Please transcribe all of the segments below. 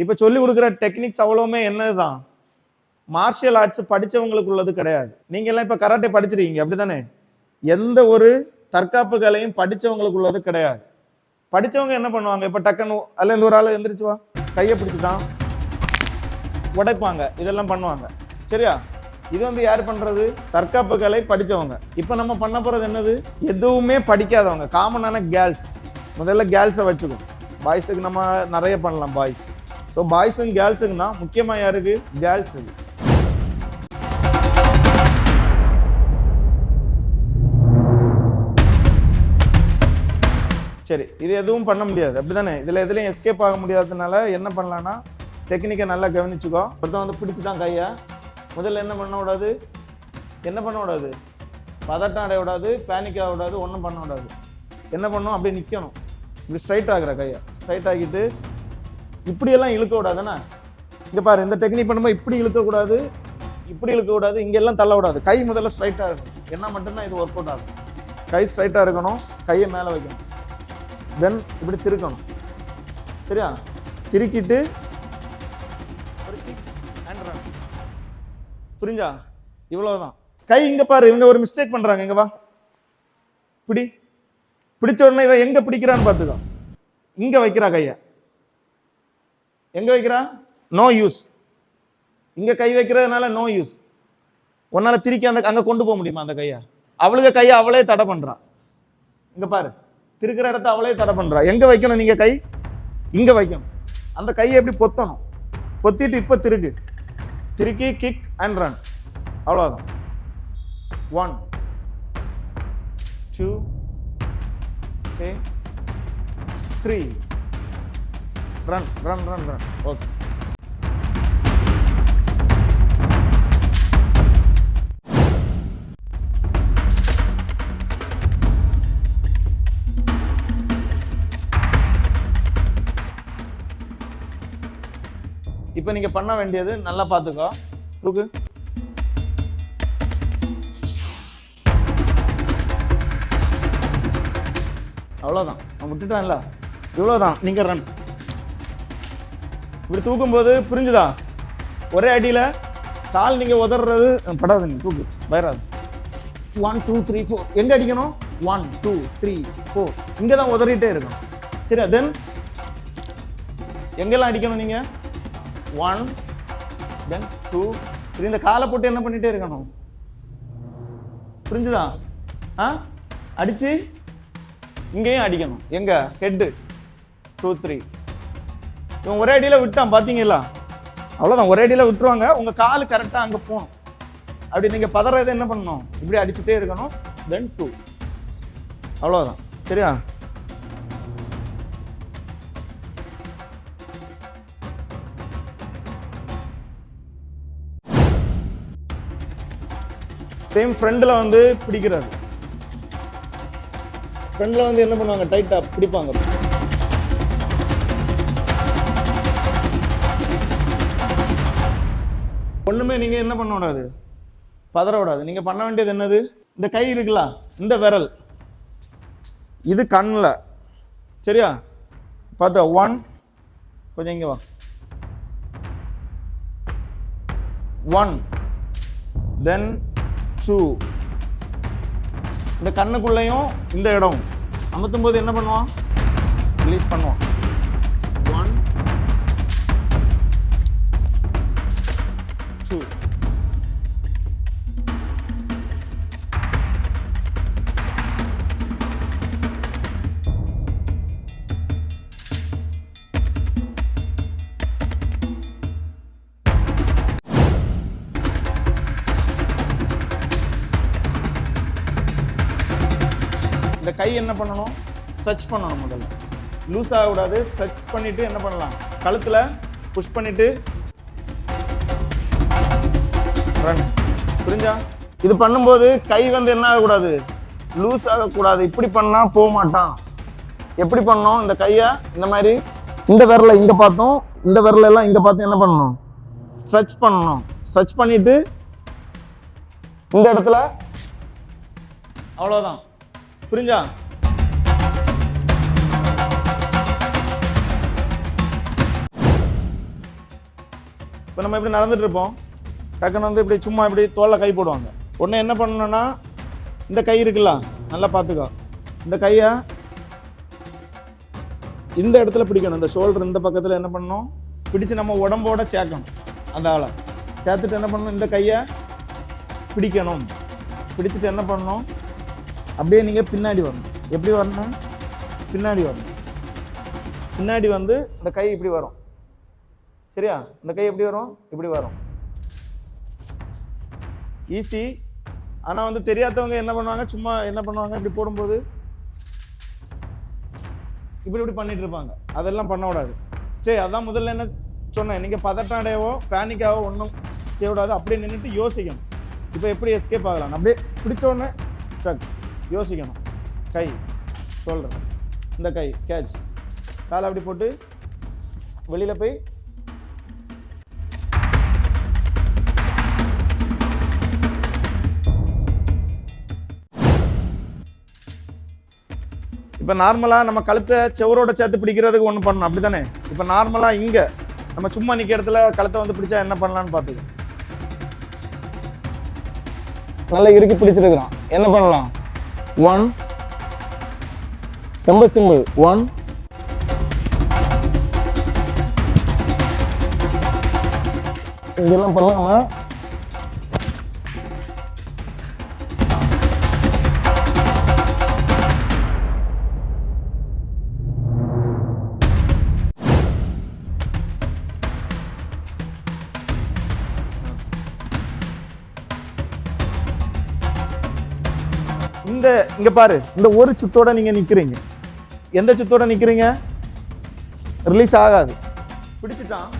இப்போ சொல்லி கொடுக்குற டெக்னிக்ஸ் அவ்வளோவுமே என்னதுதான்? மார்ஷியல் ஆர்ட்ஸ் படித்தவங்களுக்கு உள்ளது கிடையாது. நீங்கள்லாம் இப்போ இப்ப கராட்டே படிச்சிருக்கீங்க அப்படிதானே எந்த ஒரு தற்காப்பு கலையும் படித்தவங்களுக்கு உள்ளது கிடையாது. படித்தவங்க என்ன பண்ணுவாங்க? இப்போ டக்குன்னு அதுல இந்த ஒரு ஆள் எந்திரிச்சு வா. கையை பிடிச்சிட்டான் உடைப்பாங்க. இதெல்லாம் பண்ணுவாங்க. சரியா? இது வந்து யார் பண்ணுறது தற்காப்பு கலை படித்தவங்க இப்போ நம்ம பண்ண போகிறது என்னது? எதுவுமே படிக்காதவங்க. காமனான கேர்ள்ஸ் முதல்ல கேர்ள்ஸை வச்சுக்கோ பாய்ஸுக்கு நம்ம நிறைய பண்ணலாம் பாய்ஸ் ஸோ பாய்ஸும் கேர்ள்ஸுங்கன்னா முக்கியமாக யாருக்கு? கேர்ள்ஸுக்கு சரி இது எதுவும் பண்ண முடியாது. அப்படி தானே இதில் எதுலையும் எஸ்கேப் ஆக முடியாததுனால என்ன பண்ணலான்னா டெக்னிக்கை நல்லா கவனிச்சுக்கோ. ஒருத்தன் வந்து பிடிச்சிட்டான் கையை. முதல்ல என்ன பண்ண விடாது? என்ன பண்ண விடாது? பதட்டம் அடைய விடாது பேனிக் ஆக விடாது ஒன்றும் பண்ண விடாது. என்ன பண்ணும்? அப்படியே நிற்கணும் இப்படி ஸ்ட்ரைட் ஆகிற கையை. ஸ்ட்ரைட் ஆக்கிட்டு இப்படியெல்லாம் இழுக்க இங்கே பாரு இந்த டெக்னிக் பண்ணும்போது இப்படி இழுக்கக்கூடாது இப்படி இழுக்கக்கூடாது இங்கெல்லாம் தள்ளக்கூடாது. கை முதல்ல ஸ்ட்ரைட்டாக இருக்கணும். என்ன மட்டும்தான் இது ஒர்க் அவுட் ஆகும். கை ஸ்ட்ரைட்டாக இருக்கணும் கையை மேலே வைக்கணும். தென் இப்படி திருக்கணும். சரியா? திருக்கிட்டு ஒரு kick and புரிஞ்சா? இவ்வளோதான் கை இங்கே பாரு இவங்க ஒரு மிஸ்டேக் பண்ணுறாங்க இங்கே வா. பிடி. பிடிச்ச உடனே இவன் எங்கே பிடிக்கிறான்னு பார்த்துக்கோ. இங்கே வைக்கிறா கையை. எங்கே வைக்கிறா? நோ யூஸ் இங்கே கை வைக்கிறதுனால நோ யூஸ் உன்னால் திருக்கி அந்த அங்கே கொண்டு போக முடியுமா அந்த கையை? அவளுக்கு கையை அவளே தடை பண்ணுறான் இங்கே பாரு. திருக்கிற இடத்த அவளே தடை பண்ணுறா எங்கே வைக்கணும் நீங்கள் கை? இங்கே வைக்கணும். அந்த கையை எப்படி பொத்தணும்? பொத்திட்டு இப்போ திருக்கு திருக்கி கிக் அண்ட் ரன் அவ்வளோதான் one two three run run run run okay இப்போ நீங்கள் பண்ண வேண்டியது நல்லா பார்த்துக்கோ தூக்கு. அவ்வளோதான் அவன் விட்டுட்டான்ல. இவ்வளோதான் நீங்கள் ரன் இப்படி தூக்கும்போது புரிஞ்சுதா? ஒரே அடியில் கால் நீங்கள் உதறது படாதுங்க தூக்கு வராது ஒன் டூ த்ரீ ஃபோர் எங்கே அடிக்கணும்? ஒன் டூ த்ரீ ஃபோர் இங்கே தான் உதறிட்டே இருக்கணும். சரியா? தென் எங்கெல்லாம் அடிக்கணும் நீங்கள் ஒன் தென் டூ த்ரீ இந்த காலை போட்டு என்ன பண்ணிகிட்டே இருக்கணும்? புரிஞ்சுதா? ஆ? அடித்து இங்கேயும் அடிக்கணும். எங்கே? ஹெட்டு டூ த்ரீ இவன் ஒரே அடியில் விட்டான் பார்த்தீங்களா அவ்வளோதான் ஒரே அடியில் விட்டுருவாங்க. உங்கள் கால் கரெக்டாக அங்கே போகும் அப்படி நீங்கள் பதறதை என்ன பண்ணணும்? இப்படி அடிச்சுட்டே இருக்கணும். தென் டூ அவ்வளோதான் சரியா? சேம் ஃப்ரெண்டில் வந்து பிடிக்கிறாரு. ஃப்ரெண்டில் வந்து என்ன பண்ணுவாங்க? டைட்டாக பிடிப்பாங்க. ஒண்ணுமே நீங்க என்ன பண்ண கூடாது பதற விடாது. நீங்க பண்ண வேண்டியது என்னது? இந்த கை இருக்குல்ல இந்த விரல். இது கண்ணில் சரியா? பார்த்தா ஒன் கொஞ்சம் இங்கே வா. ஒன் தென் டூ இந்த கண்ணுக்குள்ளேயும் இந்த இடம் அமுத்தும் போது என்ன பண்ணுவான்? ரிலீஸ் பண்ணுவான். கை என்ன பண்ணணும்? ஸ்ட்ரெச் பண்ணணும் முதல்ல. லூஸ் ஆகக்கூடாது ஸ்ட்ரெச் பண்ணிட்டு என்ன பண்ணலாம்? கழுத்துல புஷ் பண்ணிட்டு ரன் புரிஞ்சா? இது பண்ணும்போது கை வந்து என்ன ஆகக்கூடாது? லூஸ் ஆகக்கூடாது. இப்படி பண்ணா போக மாட்டான் எப்படி பண்ணோம் இந்த கையை இந்த மாதிரி இந்த விரலை இங்க பார்த்தோம். இந்த விரல எல்லாம் இங்க பார்த்து என்ன பண்ணணும்? ஸ்ட்ரெச் பண்ணணும். ஸ்ட்ரெச் பண்ணிட்டு இந்த இடத்துல அவ்வளவுதான். புரிஞ்சா? இப்போ நம்ம இப்படி நடந்துட்டு இருப்போம். டக்குன்னு வந்து இப்படி சும்மா இப்படி தோலை கை போடுவாங்க. உடனே என்ன பண்ணணும்னா இந்த கை இருக்குல்ல நல்லா பார்த்துக்கோ. இந்த கையை இந்த இடத்துல பிடிக்கணும். இந்த ஷோல்டர் இந்த பக்கத்தில் என்ன பண்ணணும்? பிடிச்சு நம்ம உடம்போட சேர்க்கணும். அந்த ஆளை. சேர்த்துட்டு என்ன பண்ணணும்? இந்த கையை பிடிக்கணும். பிடிச்சிட்டு என்ன பண்ணணும்? அப்படியே நீங்கள் பின்னாடி வரணும். எப்படி வரணும்? பின்னாடி வரணும். பின்னாடி வந்து இந்த கை இப்படி வரும். சரியா? இந்த கை எப்படி வரும்? இப்படி வரும். ஈஸி ஆனால் வந்து தெரியாதவங்க என்ன பண்ணுவாங்க? சும்மா என்ன பண்ணுவாங்க? இப்படி போடும்போது இப்படி இப்படி பண்ணிட்டு இருப்பாங்க. அதெல்லாம் பண்ணக்கூடாது. ஸ்டே அதான் முதல்ல என்ன சொன்னேன். நீங்கள் பதட்டம் அடையவோ பேனிக்காவோ ஒன்றும் செய்யக்கூடாது. அப்படியே நின்றுட்டு யோசிக்கணும். இப்போ எப்படி எஸ்கேப் ஆகலாம்? அப்படியே பிடிச்சோடனே ஸ்டக் யோசிக்கணும். கை சொல்கிறேன் இந்த கை கேட்ச் காலை அப்படி போட்டு வெளியில் போய் இப்போ நார்மலாக நம்ம கழுத்தை செவரோட சேர்த்து பிடிக்கிறதுக்கு ஒன்று பண்ணணும். அப்படி தானே இப்போ நார்மலாக இங்கே நம்ம சும்மா நிற்க இடத்துல கழுத்தை வந்து பிடிச்சா என்ன பண்ணலான்னு பார்த்துக்கோ. நல்லா இறுக்கி பிடிச்சிருக்கிறான். என்ன பண்ணலாம்? ஒன் ரொம்ப சிம்பிள் ஒன் இதெல்லாம் பண்ணலாமா? இங்க பாரு இந்த ஒரு சுத்தோட நீங்க நிக்கிறீங்க. எந்த சுத்தோட நிக்கிறீங்க? ரிலீஸ் ஆகாது. பிடிச்சிட்டான்.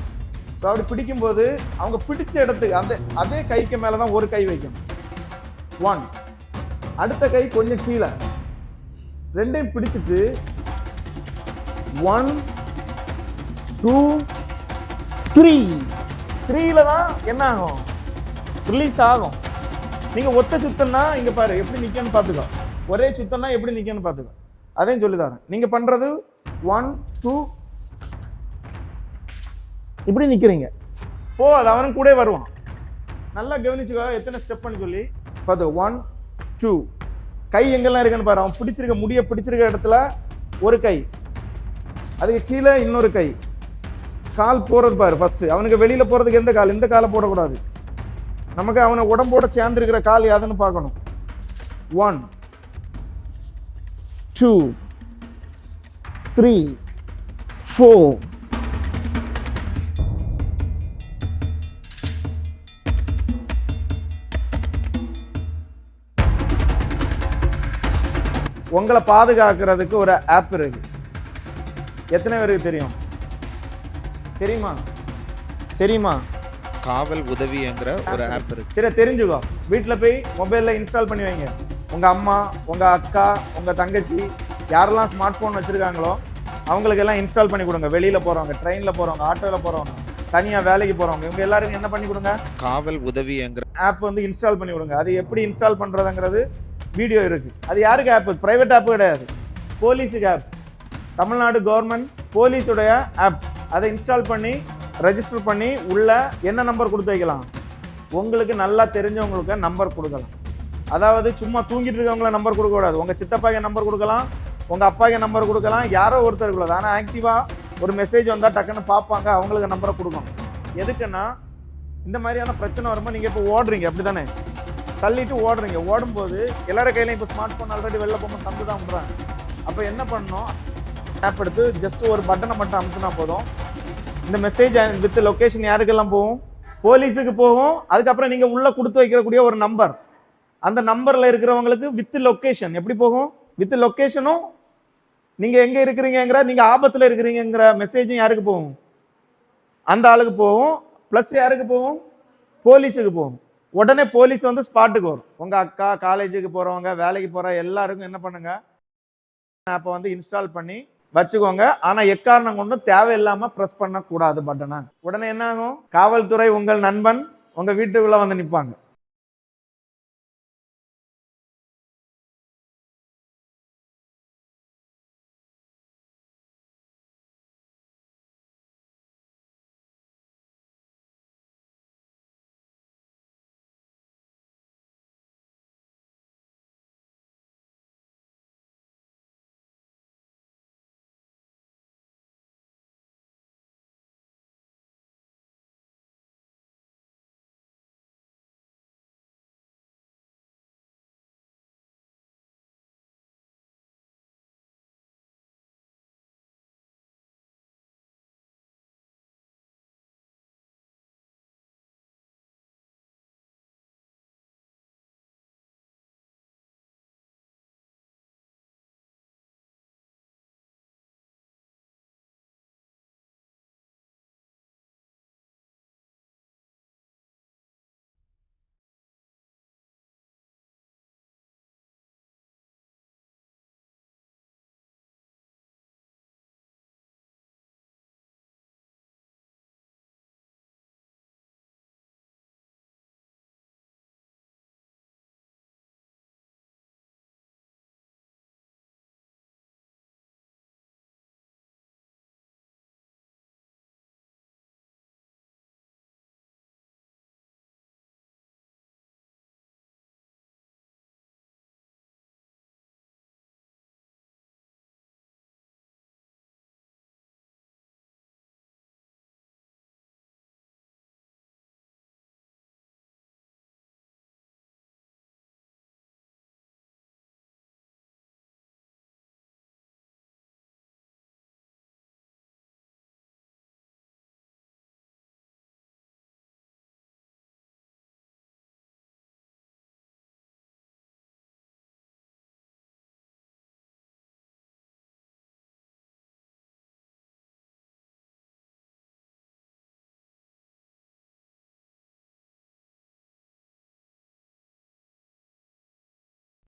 ஸோ அப்படி பிடிக்கும்போது அவங்க பிடிச்ச இடத்துக்கு அந்த அதே கைக்கு மேல தான் ஒரு கை வைக்கணும் ஒன் அடுத்த கை கொஞ்சம் கீழே. ரெண்டையும் பிடிச்சிட்டு ஒன் டூ த்ரீ த்ரீல தான் என்ன ஆகும்? ரிலீஸ் ஆகும். நீங்க ஒத்த சுத்தம்னா இங்க பாரு எப்படி நிக்கன்னு பாத்துக்கோ ஒரே சுத்தம்னா எப்படி நிக்கன்னு பார்த்துக்கோ. அதையும் சொல்லி தரேன். நீங்கள் பண்ணுறது ஒன் டூ இப்படி நிற்கிறீங்க போ அது அவனும் கூட வருவான். நல்லா கவனிச்சுக்கோ எத்தனை ஸ்டெப்னு சொல்லி. பார்த்து ஒன் டூ கை எங்கெல்லாம் இருக்குன்னு பாரு. அவன் பிடிச்சிருக்க முடிய பிடிச்சிருக்க இடத்துல ஒரு கை. அதுக்கு கீழே இன்னொரு கை. கால் போகிறது பாரு ஃபஸ்ட்டு அவனுக்கு வெளியில் போகிறதுக்கு எந்த கால்? இந்த காலை போடக்கூடாது. நமக்கு அவனை உடம்போட சேர்ந்துருக்கிற கால் யாதுன்னு பார்க்கணும். ஒன் டூ த்ரீ ஃபோர் உங்களை பாதுகாக்கிறதுக்கு ஒரு ஆப் இருக்கு. எத்தனை பேருக்கு தெரியும்? தெரியுமா? தெரியுமா? காவல் உதவிங்கிற ஒரு ஆப் இருக்கு. சரி தெரிஞ்சுக்கோ. வீட்டில் போய் மொபைலில் இன்ஸ்டால் பண்ணி வைங்க. உங்கள் அம்மா உங்கள் அக்கா உங்கள் தங்கச்சி யாரெல்லாம் ஸ்மார்ட் ஃபோன் வச்சுருக்காங்களோ அவங்களுக்கெல்லாம் இன்ஸ்டால் பண்ணி கொடுங்க. வெளியில் போகிறவங்க ட்ரெயினில் போகிறவங்க ஆட்டோவில் போகிறவங்க தனியாக வேலைக்கு போகிறவங்க இவங்க எல்லாருக்கும் என்ன பண்ணி கொடுங்க? காவல் உதவிங்கிற ஆப் வந்து இன்ஸ்டால் பண்ணி கொடுங்க. அது எப்படி இன்ஸ்டால் பண்ணுறதுங்கிறது வீடியோ இருக்குது அது யாருக்கு ஆப் ப்ரைவேட் ஆப்பு கிடையாது. போலீஸுக்கு ஆப் தமிழ்நாடு கவர்மெண்ட் போலீஸுடைய ஆப் அதை இன்ஸ்டால் பண்ணி ரெஜிஸ்டர் பண்ணி உள்ள என்ன நம்பர் கொடுத்து வைக்கலாம்? உங்களுக்கு நல்லா தெரிஞ்சவங்களுக்கு நம்பர் கொடுக்கலாம். அதாவது சும்மா தூங்கிட்டு இருக்கவங்கள நம்பர் கொடுக்கக்கூடாது உங்கள் சித்தப்பாக்கு நம்பர் கொடுக்கலாம் உங்கள் அப்பாக்கு நம்பர் கொடுக்கலாம் யாரோ ஒருத்தர் கூடாது ஆனால் ஆக்டிவாக ஒரு மெசேஜ் வந்தால் டக்குன்னு பார்ப்பாங்க அவங்களுக்கு நம்பரை கொடுக்கணும். எதுக்குன்னா இந்த மாதிரியான பிரச்சனை வரும்போது நீங்கள் இப்போ ஓடுறீங்க அப்படி தானே தள்ளிட்டு ஓடுறீங்க. ஓடும்போது எல்லார கையிலையும் இப்போ ஸ்மார்ட் ஃபோன் ஆல்ரெடி வெளில போகும்போது தந்து தான் விடுறாங்க. அப்போ என்ன பண்ணணும்? ஆப் எடுத்து ஜஸ்ட் ஒரு பட்டனை மட்டும் அமுத்துனா போதும். இந்த மெசேஜ் வித் லொக்கேஷன் யாருக்கெல்லாம் போகும்? போலீஸுக்கு போகும். அதுக்கப்புறம் நீங்கள் உள்ளே கொடுத்து வைக்கக்கூடிய ஒரு நம்பர் அந்த நம்பரில் இருக்கிறவங்களுக்கு வித் லொக்கேஷன் எப்படி போகும்? வித் லொக்கேஷனும் நீங்கள் எங்கே இருக்கிறீங்கங்கிற நீங்கள் ஆபத்தில் இருக்கிறீங்கங்கிற மெசேஜும் யாருக்கு போகும்? அந்த ஆளுக்கு போகும். ப்ளஸ் யாருக்கு போகும்? போலீஸுக்கு போகும். உடனே போலீஸ் வந்து ஸ்பாட்டுக்கு வரும். உங்கள் அக்கா காலேஜுக்கு போகிறவங்க வேலைக்கு போகிற எல்லாருக்கும் என்ன பண்ணுங்க? ஆப்பை வந்து இன்ஸ்டால் பண்ணி வச்சுக்கோங்க. ஆனால் எக்காரணம் கொண்டும் தேவையில்லாமல் ப்ரெஸ் பண்ணக்கூடாது பட்டனை உடனே என்ன ஆகும்? காவல்துறை உங்கள் நண்பன் உங்கள் வீட்டுக்குள்ளே வந்து நிற்பாங்க